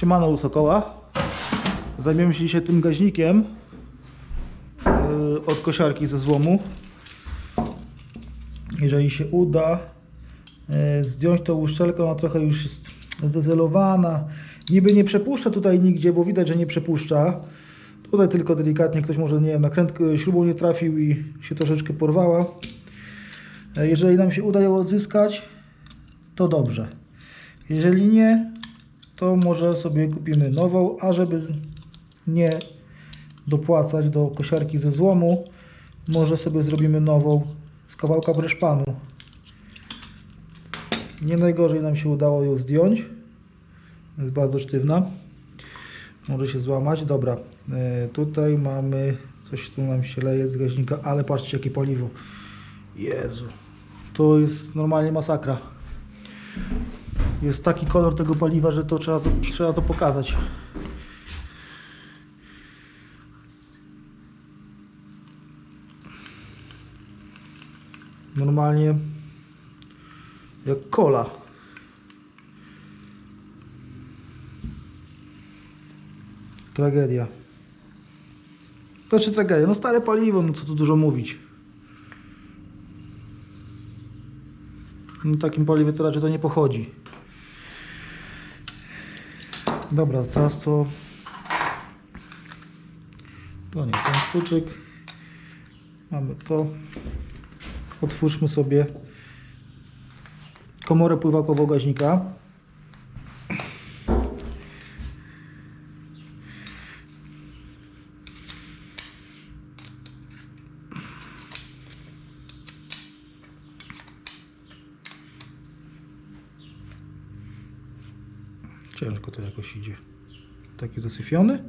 Siemano u Sokoła. Zajmiemy się dzisiaj tym gaźnikiem yy, od kosiarki ze złomu. Jeżeli się uda yy, zdjąć tą uszczelkę, ona trochę już jest zdezelowana. Niby nie przepuszcza tutaj nigdzie, bo widać, że nie przepuszcza. Tutaj tylko delikatnie ktoś może, nie wiem, nakrętkę śrubą nie trafił i się troszeczkę porwała. Jeżeli nam się uda ją odzyskać, to dobrze. Jeżeli nie, to może sobie kupimy nową, a żeby nie dopłacać do kosiarki ze złomu, może sobie zrobimy nową z kawałka breszpanu. Nie najgorzej nam się udało ją zdjąć. Jest bardzo sztywna. Może się złamać. Dobra, e, tutaj mamy coś, co nam się leje z gaźnika, ale patrzcie jakie paliwo. Jezu, to jest normalnie masakra jest taki kolor tego paliwa, że to trzeba, trzeba to pokazać. Normalnie jak kola. Tragedia. Znaczy tragedia, no stare paliwo, no co tu dużo mówić. No, takim paliwie to raczej to nie pochodzi. Dobra, teraz to... To nie, ten kluczyk. Mamy to. Otwórzmy sobie komorę pływakową gaźnika. Ciężko to jakoś idzie. Taki zasyfiony.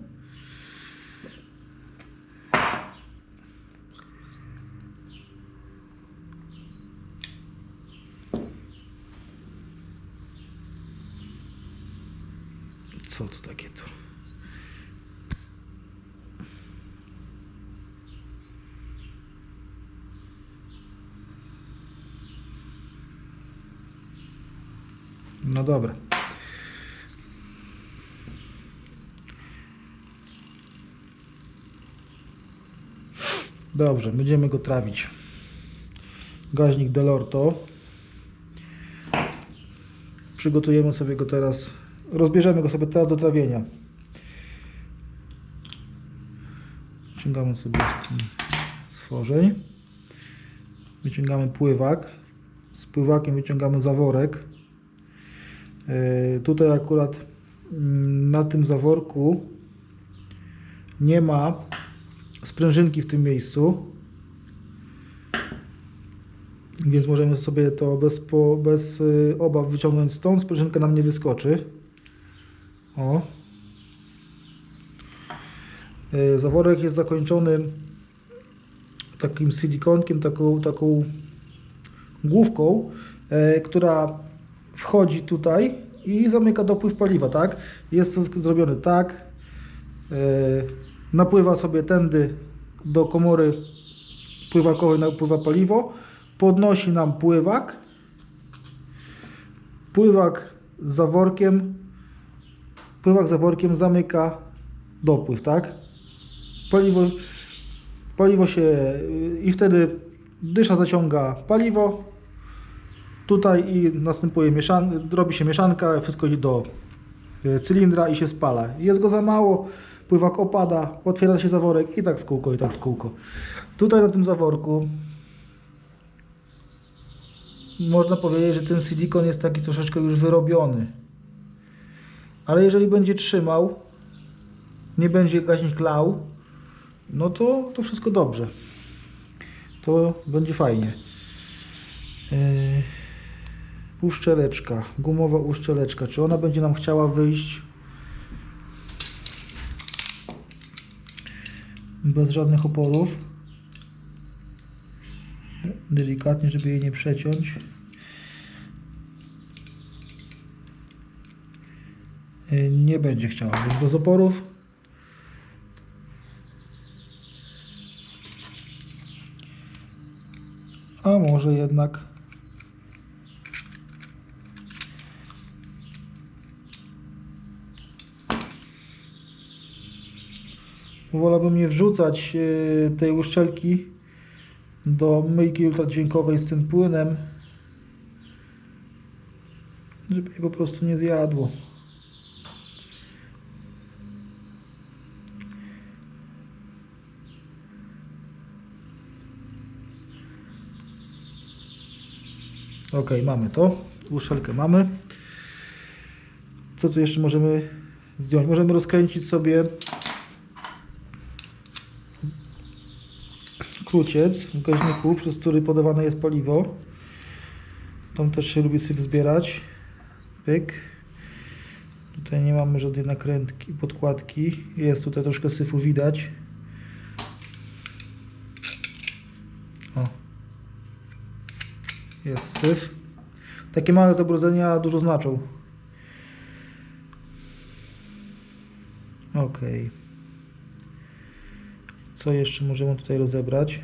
Co to takie to? No dobra. Dobrze, będziemy go trawić. Gaźnik Delorto. Przygotujemy sobie go teraz. Rozbierzemy go sobie teraz do trawienia. Wyciągamy sobie stworzeń. Wyciągamy pływak. Z pływakiem wyciągamy zaworek. Yy, Tutaj akurat mm, na tym zaworku nie ma sprężynki w tym miejscu. Więc możemy sobie to bez, po, bez y, obaw wyciągnąć stąd. Sprężynka nam nie wyskoczy. O. Y, Zaworek jest zakończony takim silikonkiem, taką, taką główką, e, która wchodzi tutaj i zamyka dopływ paliwa, tak? Jest to zrobione tak. Napływa sobie tędy do komory pływakowej, napływa paliwo, podnosi nam pływak, pływak z zaworkiem, pływak z zaworkiem zamyka dopływ, tak? Paliwo, paliwo się i wtedy dysza zaciąga paliwo, tutaj i następuje mieszan, robi się mieszanka, wszystko idzie do e, cylindra i się spala. Jest go za mało, pływak opada, otwiera się zaworek i tak w kółko, i tak w kółko. Tutaj na tym zaworku można powiedzieć, że ten silikon jest taki troszeczkę już wyrobiony. Ale jeżeli będzie trzymał, nie będzie gaźnik lał, no to, to wszystko dobrze. To będzie fajnie. Yy, uszczeleczka, gumowa uszczeleczka. Czy ona będzie nam chciała wyjść bez żadnych oporów? Delikatnie, żeby jej nie przeciąć. Yy, Nie będzie chciała, więc bez oporów. A może jednak Wolałbym nie wrzucać yy, tej uszczelki do myjki ultradźwiękowej z tym płynem, żeby jej po prostu nie zjadło. Ok, mamy to. Uszczelkę mamy. Co tu jeszcze możemy zdjąć? Możemy rozkręcić sobie kruciec w gaźniku, przez który podawane jest paliwo. Tam też się lubi syf zbierać. Pyk. Tutaj nie mamy żadnej nakrętki, podkładki. Jest tutaj troszkę syfu widać. O. Jest syf. Takie małe zabrudzenia dużo znaczą. Ok. Co jeszcze możemy tutaj rozebrać?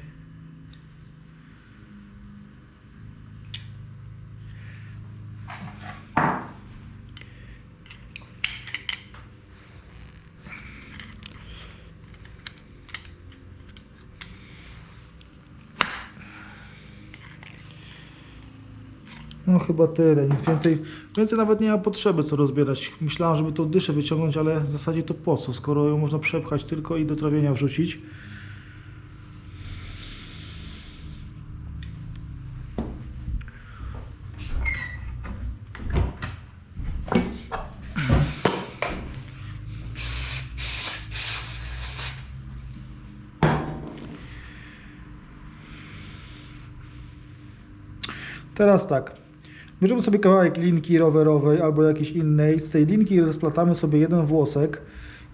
No chyba tyle, nic więcej. Więcej nawet nie ma potrzeby co rozbierać. Myślałem, żeby tą dyszę wyciągnąć, ale w zasadzie to po co, skoro ją można przepchać tylko i do trawienia wrzucić. Teraz tak. Bierzemy sobie kawałek linki rowerowej albo jakiejś innej. Z tej linki rozplatamy sobie jeden włosek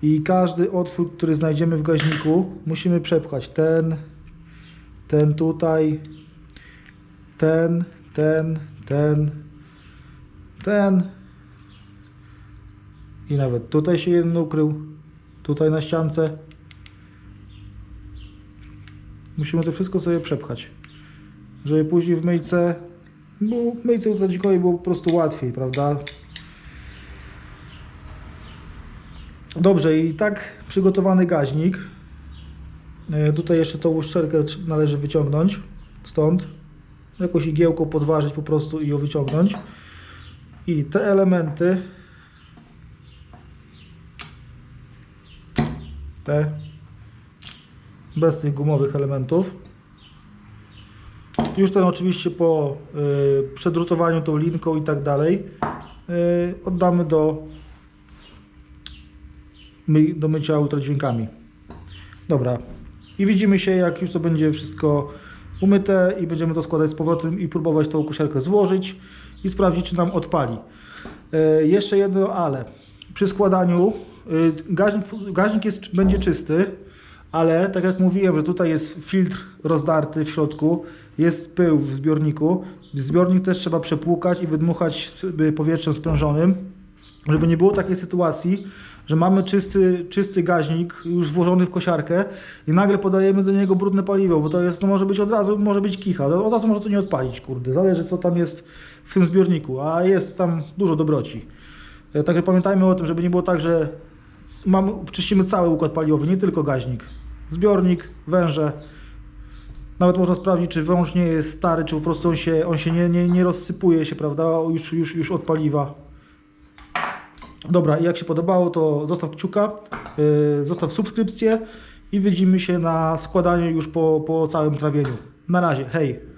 i każdy otwór, który znajdziemy w gaźniku, musimy przepchać. Ten, ten tutaj, ten, ten, ten, ten. I nawet tutaj się jeden ukrył. Tutaj na ściance. Musimy to wszystko sobie przepchać żeby później w myjce, bo myjce ultradzikowej było po prostu łatwiej, prawda? Dobrze, i tak przygotowany gaźnik. E, Tutaj jeszcze tą uszczelkę należy wyciągnąć stąd. Jakąś igiełką podważyć po prostu i ją wyciągnąć. I te elementy, te, bez tych gumowych elementów, już ten oczywiście po y, przedrutowaniu tą linką i tak dalej y, oddamy do, my, do mycia ultradźwiękami. Dobra. I widzimy się jak już to będzie wszystko umyte i będziemy to składać z powrotem i próbować tą kosiarkę złożyć i sprawdzić czy nam odpali. Y, jeszcze jedno ale. Przy składaniu y, gaźnik, gaźnik jest, będzie czysty, ale tak jak mówiłem, że tutaj jest filtr rozdarty w środku, jest pył w zbiorniku. Zbiornik też trzeba przepłukać i wydmuchać powietrzem sprężonym, żeby nie było takiej sytuacji, że mamy czysty, czysty gaźnik już włożony w kosiarkę i nagle podajemy do niego brudne paliwo, bo to jest, to może być od razu, może być kicha, od razu może to nie odpalić, kurde, zależy co tam jest w tym zbiorniku, a jest tam dużo dobroci. E, Także pamiętajmy o tym, żeby nie było tak, że mamy, czyścimy cały układ paliwowy, nie tylko gaźnik. Zbiornik, węże. Nawet można sprawdzić, czy wąż nie jest stary, czy po prostu on się, on się nie, nie, nie rozsypuje się, prawda, już, już, już od paliwa. Dobra, jak się podobało, to zostaw kciuka, yy, zostaw subskrypcję i widzimy się na składaniu już po, po całym trawieniu. Na razie, hej!